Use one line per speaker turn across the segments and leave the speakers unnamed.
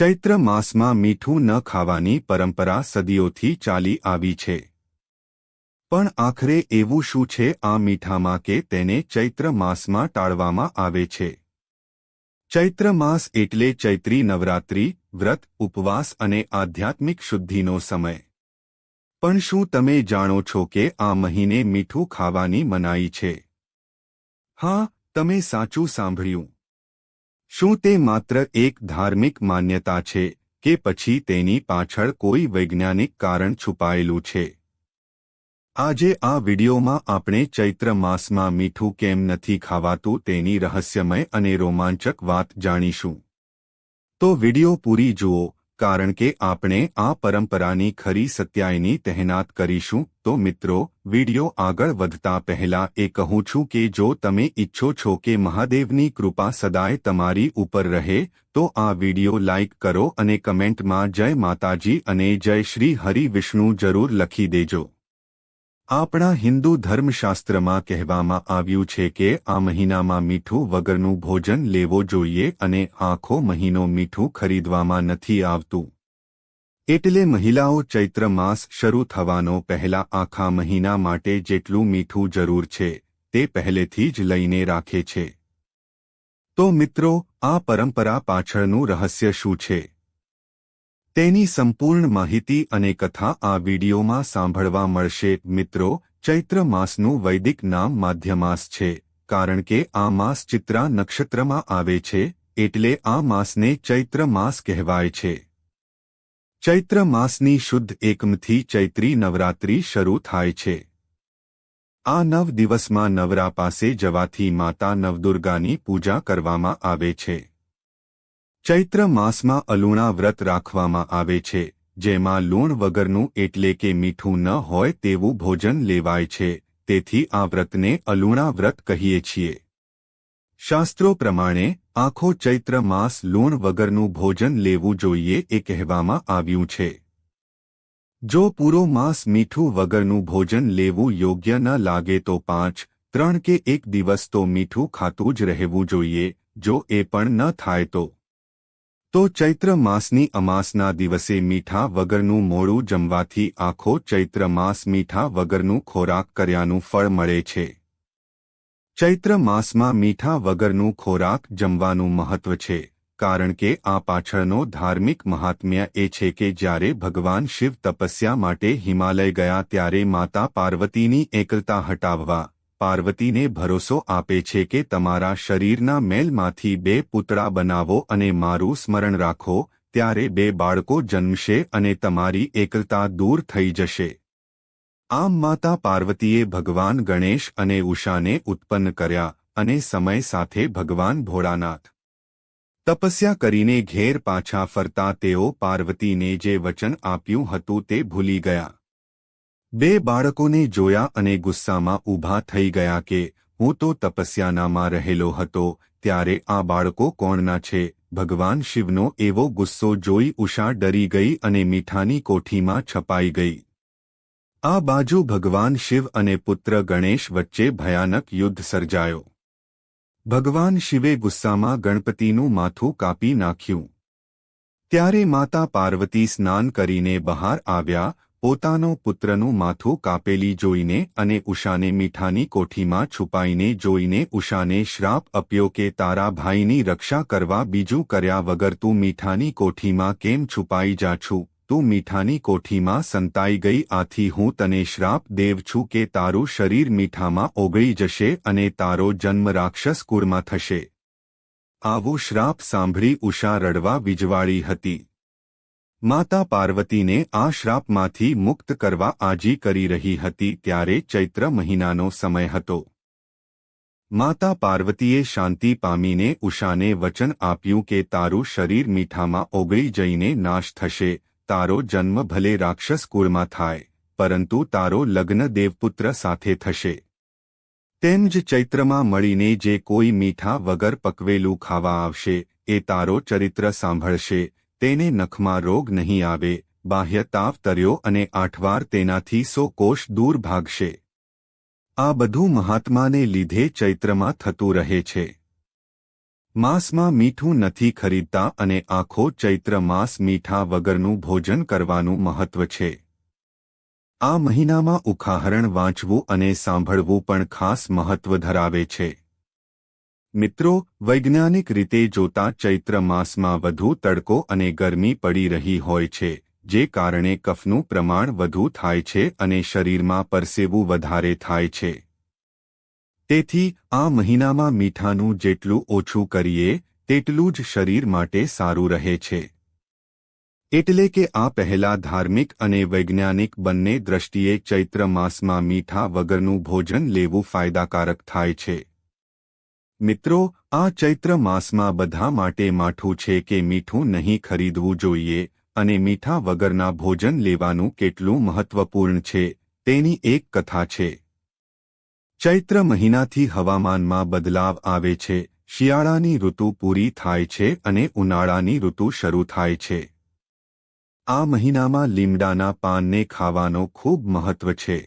ચૈત્ર માસમાં મીઠું ન ખાવાની પરંપરા સદીઓથી ચાલી આવી છે. પણ આખરે એવું શું છે આ મીઠામાં કે તેને ચૈત્ર માસમાં ટાળવામાં આવે છે? ચૈત્ર માસ એટલે ચૈત્રી નવરાત્રિ, વ્રત, ઉપવાસ અને આધ્યાત્મિક શુદ્ધિનો સમય. પણ શું તમે જાણો છો કે આ મહિને મીઠું ખાવાની મનાઈ છે? હા, તમે સાચું સાંભળ્યું. શું તે માત્ર એક ધાર્મિક માન્યતા છે કે પછી તેની પાછળ કોઈ વૈજ્ઞાનિક કારણ છુપાયેલું છે? આજે આ વિડિયોમાં આપણે ચૈત્ર માસમાં મીઠું કેમ નથી ખાવાતું તેની રહસ્યમય અને રોમાંચક વાત જાણીશું. તો વિડિયો પૂરી જુઓ. કારણ કે આપણે આ પરંપરાની ખરી સત્યાયની તહેનાત કરીશું, તો મિત્રો, વિડિયો આગળ વધતા પહેલા એ કહું છું કે જો તમે ઈચ્છો છો કે મહાદેવની કૃપા સદાય તમારી ઉપર રહે, તો આ વિડિયો લાઇક કરો અને કમેન્ટમાં જય માતાજી અને જય શ્રી હરિ વિષ્ણુ જરૂર લખી દેજો. આપણા હિન્દુ ધર્મશાસ્ત્રમાં કહેવામાં આવ્યું છે કે આ મહિનામાં મીઠું વગરનું ભોજન લેવો જોઈએ અને આખો મહિનો મીઠું ખરીદવામાં નથી આવતું. એટલે મહિલાઓ ચૈત્ર માસ શરૂ થવાનો પહેલા આખા મહિના માટે જેટલું મીઠું જરૂર છે, તે પહેલેથી જ લઈને રાખે છે. તો મિત્રો, આ પરંપરા પાછળનું રહસ્ય શું છે? તેની સંપૂર્ણ માહિતી અને કથા આ વિડીયોમાં સાંભળવા મળશે. મિત્રો, ચૈત્ર માસનું વૈદિક નામ માધ્યમાસ છે, કારણ કે આ માસ ચિત્રા નક્ષત્રમાં આવે છે, એટલે આ માસને ચૈત્ર માસ કહેવાય છે. ચૈત્ર માસની શુદ્ધ એકમથી ચૈત્રી નવરાત્રિ શરૂ થાય છે. આ નવ દિવસમાં નવરા પાસે જવાથી માતા નવદુર્ગાની પૂજા કરવામાં આવે છે. ચૈત્ર માસમાં અલુણા વ્રત રાખવામાં આવે છે, જેમાં લૂણ વગરનું એટલે કે મીઠું ન હોય તેવું ભોજન લેવાય છે, તેથી આ વ્રતને અલુણા વ્રત કહીએ છીએ. શાસ્ત્રો પ્રમાણે, આખો ચૈત્ર માસ લૂણ વગરનું ભોજન લેવું જોઈએ એ કહેવામાં આવ્યું છે. જો પૂરો માસ મીઠું વગરનું ભોજન લેવું યોગ્ય ન લાગે તો પાંચ, ત્રણ કે એક દિવસ તો મીઠું ખાતું જ રહેવું જોઈએ, જો એ પણ ન થાય તો. તો ચૈત્ર માસની અમાસના દિવસે મીઠા વગરનું મોડું જમવાથી આખો ચૈત્ર માસ મીઠા વગરનું ખોરાક કર્યાનું ફળ મળે છે. ચૈત્ર માસમાં મીઠા વગરનું ખોરાક જમવાનું મહત્વ છે, કારણ કે આ પાછળનો ધાર્મિક મહાત્મ્ય એ છે કે જ્યારે ભગવાન શિવ તપસ્યા માટે હિમાલય ગયા ત્યારે માતા પાર્વતીની એકલતા હટાવવા. પાર્વતીને ભરોસો આપે છે કે તમારા શરીરના મેલમાંથી બે પૂતળા બનાવો અને મારું સ્મરણ રાખો, ત્યારે બે બાળકો જન્મશે અને તમારી એકલતા દૂર થઈ જશે. આમ માતા પાર્વતીએ ભગવાન ગણેશ અને ઉષાને ઉત્પન્ન કર્યા અને સમય સાથે ભગવાન ભોળાનાથ તપસ્યા કરીને ઘેર પાછા ફરતા તેઓ પાર્વતીને જે વચન આપ્યું હતું તે ભૂલી ગયા. બે બાળકોને જોયા અને ગુસ્સામાં ઊભા થઈ ગયા કે, હું તો તપસ્યાનામાં રહેલો હતો, ત્યારે આ બાળકો કોણના છે? ભગવાન શિવનો એવો ગુસ્સો જોઈ ઉષા ડરી ગઈ અને મીઠાની કોઠીમાં છપાઈ ગઈ. આ બાજુ ભગવાન શિવ અને પુત્ર ગણેશ વચ્ચે ભયાનક યુદ્ધ સર્જાયો. ભગવાન શિવે ગુસ્સામાં ગણપતિનું માથું કાપી નાખ્યું. ત્યારે માતા પાર્વતી સ્નાન કરીને બહાર આવ્યા પોતાનો પુત્રનું માથું કાપેલી જોઈને અને ઉષાને મીઠાની કોઠીમાં છુપાઈને જોઈને ઉષાને શ્રાપ આપ્યો કે તારા ભાઈની રક્ષા કરવા બીજું કર્યા વગર તું મીઠાની કોઠીમાં કેમ છુપાઈ જા છું? તું મીઠાની કોઠીમાં સંતાઈ ગઈ આથી હું તને શ્રાપ દેવ છું કે તારું શરીર મીઠામાં ઓગળી જશે અને તારો જન્મ રાક્ષસ કુરમાં થશે. આવો શ્રાપ સાંભળી ઉષા રડવા વીજવાળી હતી. માતા પાર્વતીને આ શ્રાપમાંથી મુક્ત કરવા આજી કરી રહી હતી ત્યારે ચૈત્ર મહિનાનો સમય હતો. માતા પાર્વતીએ શાંતિ પામીને ઉષાને વચન આપ્યું કે તારું શરીર મીઠામાં ઓગળી જઈને નાશ થશે, તારો જન્મ ભલે રાક્ષસ કુળમાં થાય, પરંતુ તારો લગ્ન દેવપુત્ર સાથે થશે. તેમ જ ચૈત્રમાં મળીને જે કોઈ મીઠા વગર પકવેલું ખાવા આવશે, એ તારો ચરિત્ર સાંભળશે તેને નખમાં રોગ નહીં આવે, બાહ્ય તાવ તર્યો અને આઠવાર તેનાથી સો કોષ દૂર ભાગશે. આ બધું મહાત્માને લીધે ચૈત્રમાં થતું રહે છે. માંસમાં મીઠું નથી ખરીદતા અને આખો ચૈત્ર માસ મીઠા વગરનું ભોજન કરવાનું મહત્વ છે. આ મહિનામાં ઉખાહરણ વાંચવું અને સાંભળવું પણ ખાસ મહત્વ ધરાવે છે. મિત્રો, વૈજ્ઞાનિક રીતે જોતા ચૈત્ર માસમાં વધુ તડકો અને ગરમી પડી રહી હોય છે, જે કારણે કફનું પ્રમાણ વધુ થાય છે અને શરીરમાં પરસેવું વધારે થાય છે. તેથી, આ મહિનામાં મીઠાનું જેટલું ઓછું કરીએ, તેટલું જ શરીર માટે સારું રહે છે. એટલે કે આ પહેલા ધાર્મિક અને વૈજ્ઞાનિક બંને દ્રષ્ટિએ ચૈત્ર માસમાં મીઠા વગરનું ભોજન લેવું ફાયદાકારક થાય છે. મિત્રો, આ ચૈત્ર માસમાં બધા માટે માઠું છે કે મીઠું નહીં ખરીદવું જોઈએ અને મીઠા વગરના ભોજન લેવાનું કેટલું મહત્વપૂર્ણ છે, તેની એક કથા છે. ચૈત્ર મહિનાથી હવામાનમાં બદલાવ આવે છે, શિયાળાની ઋતુ પૂરી થાય છે અને ઉનાળાની ઋતુ શરૂ થાય છે. આ મહિનામાં લીમડાના પાનને ખાવાનો ખૂબ મહત્વ છે.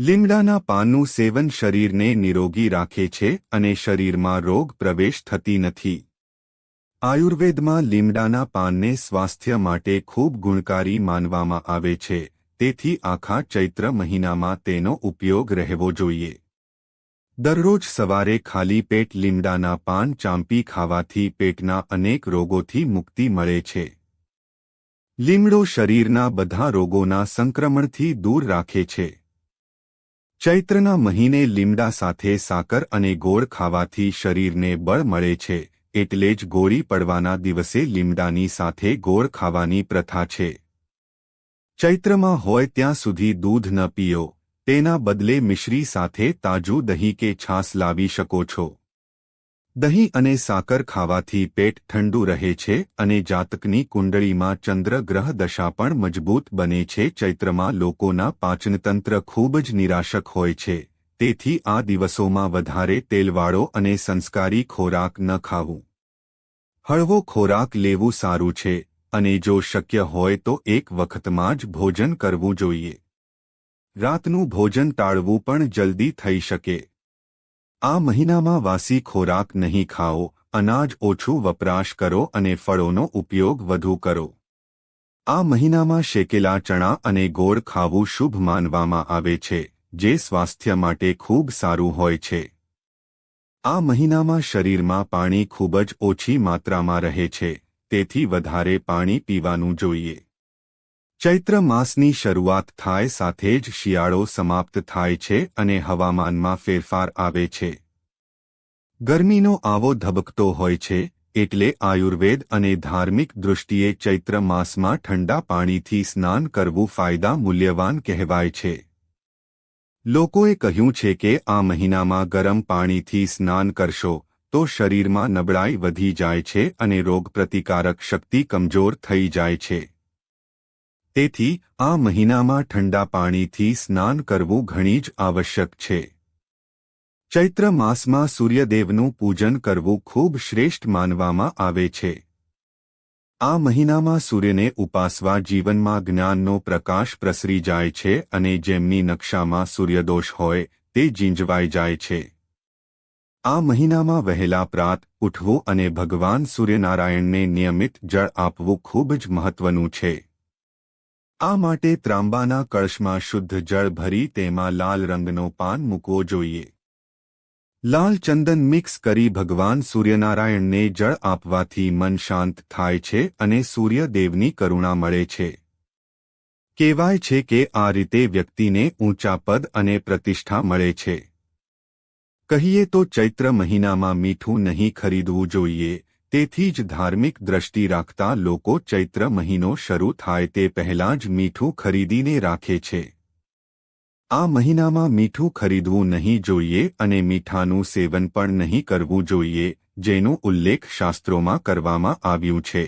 લીમડાના પાનનું સેવન શરીરને નિરોગી રાખે છે અને શરીરમાં રોગ પ્રવેશ થતી નથી. આયુર્વેદમાં લીમડાના પાનને સ્વાસ્થ્ય માટે ખૂબ ગુણકારી માનવામાં આવે છે, તેથી આખા ચૈત્ર મહિનામાં તેનો ઉપયોગ રહેવો જોઈએ. દરરોજ સવારે ખાલી પેટ લીમડાના પાન ચાંપી ખાવાથી પેટના અનેક રોગોથી મુક્તિ મળે છે. લીમડો શરીરના બધા રોગોના સંક્રમણથી દૂર રાખે છે. ચૈત્રના મહિને લીમડા સાથે સાકર અને ગોળ ખાવાથી શરીરને બળ મળે છે, એટલે જ ગોળી પડવાના દિવસે લીમડાની સાથે ગોળ ખાવાની પ્રથા છે. ચૈત્રમાં હોય ત્યાં સુધી દૂધ ન પીઓ, તેના બદલે મિશ્રી સાથે તાજું દહીં કે છાસ લાવી શકો છો. દહીં અને સાકર ખાવાથી પેટ ઠંડુ રહે છે અને જાતકની કુંડળીમાં ચંદ્ર ગ્રહ દશા પણ મજબૂત બને છે. ચૈત્રમાં લોકોના પાચનતંત્ર ખૂબ જ નિરાશક હોય છે. તેથી આ દિવસોમાં વધારે તેલવાળો અને સંસ્કારી ખોરાક ન ખાવું. હળવો ખોરાક લેવું સારું છે અને જો શક્ય હોય તો એક વખતમાં જ ભોજન કરવું જોઈએ. રાતનું ભોજન ટાળવું પણ જલ્દી થઈ શકે. આ મહિનામાં વાસી ખોરાક નહીં ખાઓ, અનાજ ઓછું વપરાશ કરો અને ફળોનો ઉપયોગ વધુ કરો. આ મહિનામાં શેકેલા ચણા અને ગોળ ખાવું શુભ માનવામાં આવે છે, જે સ્વાસ્થ્ય માટે ખૂબ સારું હોય છે. આ મહિનામાં શરીરમાં પાણી ખૂબ જ ઓછી માત્રામાં રહે છે, તેથી વધારે પાણી પીવાનું જોઈએ. ચૈત્ર માસની શરૂઆત થાય સાથે જ શિયાળો સમાપ્ત થાય છે અને હવામાનમાં ફેરફાર આવે છે. ગરમીનો આવો ધબકતો હોય છે, એટલે આયુર્વેદ અને ધાર્મિક દૃષ્ટિએ ચૈત્ર માસમાં ઠંડા પાણીથી સ્નાન કરવું ફાયદા મૂલ્યવાન કહેવાય છે. લોકોએ કહ્યું છે કે આ મહિનામાં ગરમ પાણીથી સ્નાન કરશો, તો શરીરમાં નબળાઈ વધી જાય છે અને રોગપ્રતિકારક શક્તિ કમજોર થઈ જાય છે. તેથી આ મહિનામાં ઠંડા પાણીથી સ્નાન કરવું ઘણી જ આવશ્યક છે. ચૈત્ર માસમાં સૂર્યદેવનું પૂજન કરવું ખૂબ શ્રેષ્ઠ માનવામાં આવે છે. આ મહિનામાં સૂર્યને ઉપાસવા જીવનમાં જ્ઞાનનો પ્રકાશ પ્રસરી જાય છે અને જેમની નકશામાં સૂર્યદોષ હોય તે જીંજવાઈ જાય છે. આ મહિનામાં વહેલા પ્રાત ઉઠવું અને ભગવાન સૂર્યનારાયણને નિયમિત જળ આપવું ખૂબ જ મહત્વનું છે. આ માટે ત્રાંબાના કળશમાં શુદ્ધ જળ ભરી તેમાં લાલ રંગનો પાન મૂકવો જોઈએ. લાલ ચંદન મિક્સ કરી ભગવાન સૂર્યનારાયણને જળ આપવાથી મન શાંત થાય છે અને સૂર્યદેવની કરુણા મળે છે. કહેવાય છે કે આ રીતે વ્યક્તિને ઊંચા પદ અને પ્રતિષ્ઠા મળે છે. કહીએ તો ચૈત્ર મહિનામાં મીઠું નહીં ખરીદવું જોઈએ તેથી જ ધાર્મિક દ્રષ્ટિ રાખતા લોકો ચૈત્ર મહિનો શરૂ થાય તે પહેલાં જ મીઠું ખરીદીને રાખે છે. આ મહિનામાં મીઠું ખરીદવું નહીં જોઈએ અને મીઠાનું સેવન પણ નહીં કરવું જોઈએ, જેનો ઉલ્લેખ શાસ્ત્રોમાં કરવામાં આવ્યું છે.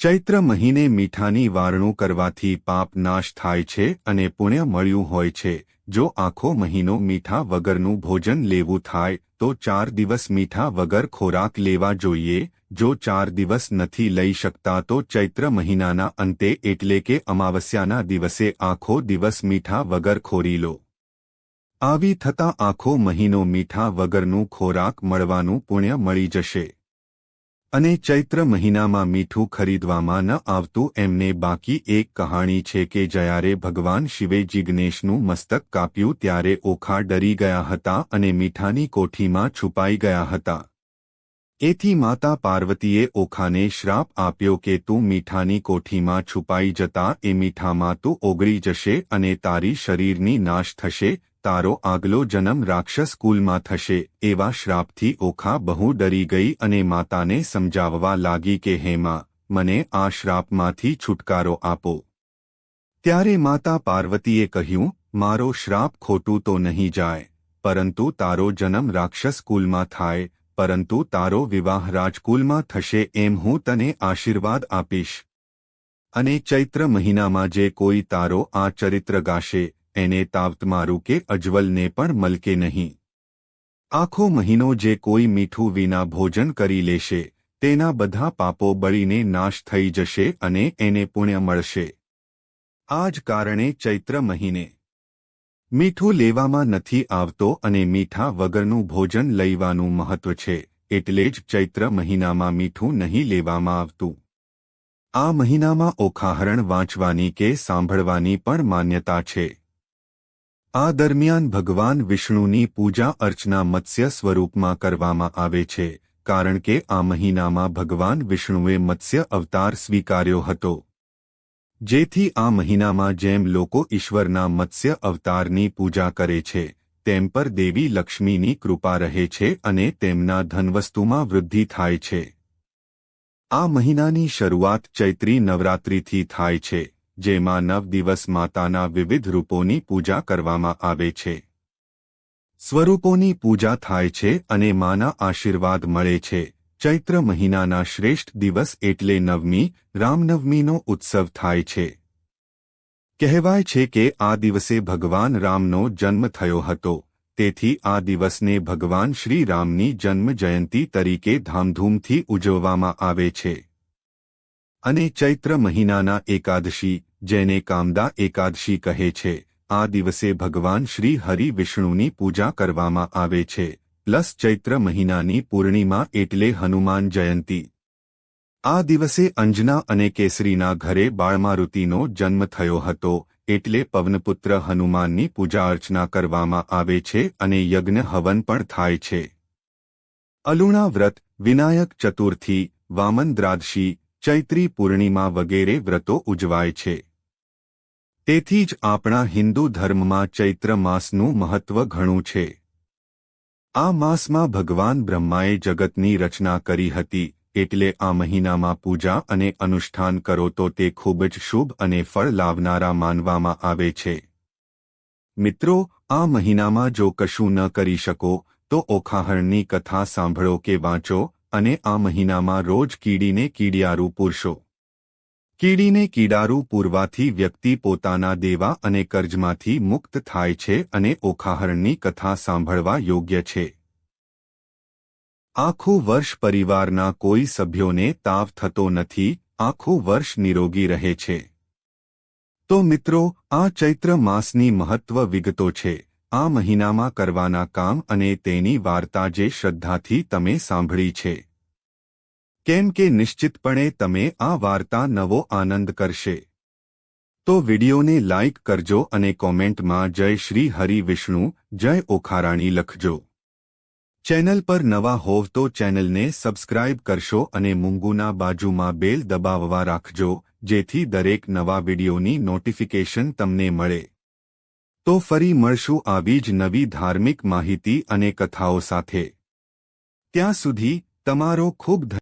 ચૈત્ર મહિને મીઠાની વારણું કરવાથી પાપ નાશ થાય છે અને પુણ્ય મળ્યું હોય છે જો આખો મહિનો મીઠા વગરનું ભોજન લેવું થાય, તો ચાર દિવસ મીઠા વગર ખોરાક લેવા જોઈએ. જો ચાર દિવસ નથી લઈ શકતા તો ચૈત્ર મહિનાના અંતે એટલે કે અમાવસ્યાના દિવસે આખો દિવસ મીઠા વગર ખોરી લો. આવી થતાં આખો મહિનો મીઠા વગરનું ખોરાક મળવાનું પુણ્ય મળી જશે. અને ચૈત્ર મહિનામાં મીઠું ખરીદવામાં ન આવતું એમને બાકી એક કહાણી છે કે જ્યારે ભગવાન શિવે જિગ્નેશનું મસ્તક કાપ્યું ત્યારે ઓખા ડરી ગયા હતા અને મીઠાની કોઠીમાં છુપાઈ ગયા હતા. એથી માતા પાર્વતીએ ઓખાને શ્રાપ આપ્યો કે તું મીઠાની કોઠીમાં છુપાઈ જતા એ મીઠામાં તું ઓગળી જશે અને તારી શરીરની નાશ થશે તારો આગલો જન્મ રાક્ષસ કુલમાં થશે, એવા શ્રાપથી ઓખા બહુ ડરી ગઈ અને માતાને સમજાવવા લાગી કે હેમા મને આ શ્રાપમાંથી છુટકારો આપો. ત્યારે માતા પાર્વતીએ કહ્યું, મારો શ્રાપ ખોટું તો નહીં જાય, પરંતુ તારો જન્મ રાક્ષસ કુલમાં થાય, પરંતુ તારો વિવાહ રાજકુલમાં થશે એમ હું તને આશીર્વાદ આપીશ. અને ચૈત્ર મહિનામાં જે કોઈ તારો આ ચરિત્ર ગાશે એને તાવત મારું કે અજવલને પણ મલકે નહીં. આખો મહિનો જે કોઈ મીઠું વિના ભોજન કરી લેશે, તેના બધા પાપો બળીને નાશ થઈ જશે અને એને પુણ્ય મળશે. આ જ કારણે ચૈત્ર મહિને. મીઠું લેવામાં નથી આવતો અને મીઠા વગરનું ભોજન લઈવાનું મહત્વ છે, એટલે જ ચૈત્ર મહિનામાં મીઠું નહીં લેવામાં આવતું. આ મહિનામાં ઓખાહરણ વાંચવાની કે સાંભળવાની પણ માન્યતા છે. આ દરમિયાન ભગવાન વિષ્ણુની પૂજા અર્ચના મત્સ્ય સ્વરૂપમાં કરવામાં આવે છે, કારણ કે આ મહિનામાં ભગવાન વિષ્ણુએ મત્સ્ય અવતાર સ્વીકાર્યો હતો. જેથી આ મહિનામાં જેમ લોકો ઈશ્વરના મત્સ્ય અવતારની પૂજા કરે છે, તેમ પર દેવી લક્ષ્મીની કૃપા રહે છે અને તેમના ધનવસ્તુમાં વૃદ્ધિ થાય છે. આ મહિનાની શરૂઆત ચૈત્રી નવરાત્રિથી થાય છે. જેમાં નવ દિવસ માતાના વિવિધ રૂપોની પૂજા કરવામાં આવે છે. સ્વરૂપોની પૂજા થાય છે અને માના આશીર્વાદ મળે છે. ચૈત્ર મહિનાના શ્રેષ્ઠ દિવસ એટલે નવમી, રામનવમીનો ઉત્સવ થાય છે. કહેવાય છે કે આ દિવસે ભગવાન રામનો જન્મ થયો હતો. તેથી આ દિવસને ભગવાન શ્રી રામની જન્મ જયંતી તરીકે ધામધૂમથી ઉજવવામાં આવે છે. અને ચૈત્ર મહિનાના એકાદશી જેને કામદા એકાદશી કહે છે. આ દિવસે ભગવાન શ્રી હરિ વિષ્ણુની પૂજા કરવામાં આવે છે. પ્લસ ચૈત્ર મહિનાની પૂર્ણિમા એટલે હનુમાન જયંતી. આ દિવસે અંજના અને કેસરીના ઘરે બાળમારુતિનો જન્મ થયો હતો, એટલે પવનપુત્ર હનુમાનની પૂજા અર્ચના કરવામાં આવે છે અને યજ્ઞ હવન પણ થાય છે. અલુણા વ્રત, વિનાયક ચતુર્થી, વામન દ્રાદશી ચૈત્રી પૂર્ણિમા વગેરે વ્રતો ઉજવાય છે. તેથી જ આપણા હિન્દુ ધર્મમાં ચૈત્ર માસનું મહત્વ ઘણું છે. આ માસમાં ભગવાન બ્રહ્માએ જગતની રચના કરી હતી, એટલે આ મહિનામાં પૂજા અને અનુષ્ઠાન કરો તો તે ખૂબ જ શુભ અને ફળ લાવનારા માનવામાં આવે છે. મિત્રો, આ મહિનામાં જો કશું ન કરી શકો, તો ઓખાહરણની કથા સાંભળો કે વાંચો અને આ મહિનામાં રોજ કીડીને કીડિયારું પૂરશો. કીડીને કીડારું પૂરવાથી વ્યક્તિ પોતાના દેવા અને કર્જમાંથી મુક્ત થાય છે અને ઓખાહરણની કથા સાંભળવા યોગ્ય છે. આખું વર્ષ પરિવારના કોઈ સભ્યોને તાવ થતો નથી, આખું વર્ષ નિરોગી રહે છે. તો મિત્રો, આ ચૈત્ર માસની મહત્વ વિગતો છે. આ મહિનામાં કરવાના કામ અને તેની વાર્તા જે શ્રદ્ધાથી તમે સાંભળી છે. કેમ કે નિશ્ચિતપણે તમે આ વાર્તા નવો આનંદ કરશે. તો વિડિયોને લાઇક કરજો અને કોમેન્ટમાં જય શ્રી હરિ વિષ્ણુ, જય ઓખારાણી લખજો. ચેનલ પર નવા હોવ તો ચેનલને સબસ્ક્રાઇબ કરશો અને મૂંગુના બાજુમાં બેલ દબાવવા રાખજો, જેથી દરેક નવા વિડિયોની નોટિફિકેશન તમને મળે. તો ફરી મળશું આવી જ નવી ધાર્મિક માહિતી અને કથાઓ સાથે. ત્યાં સુધી તમારો ખૂબ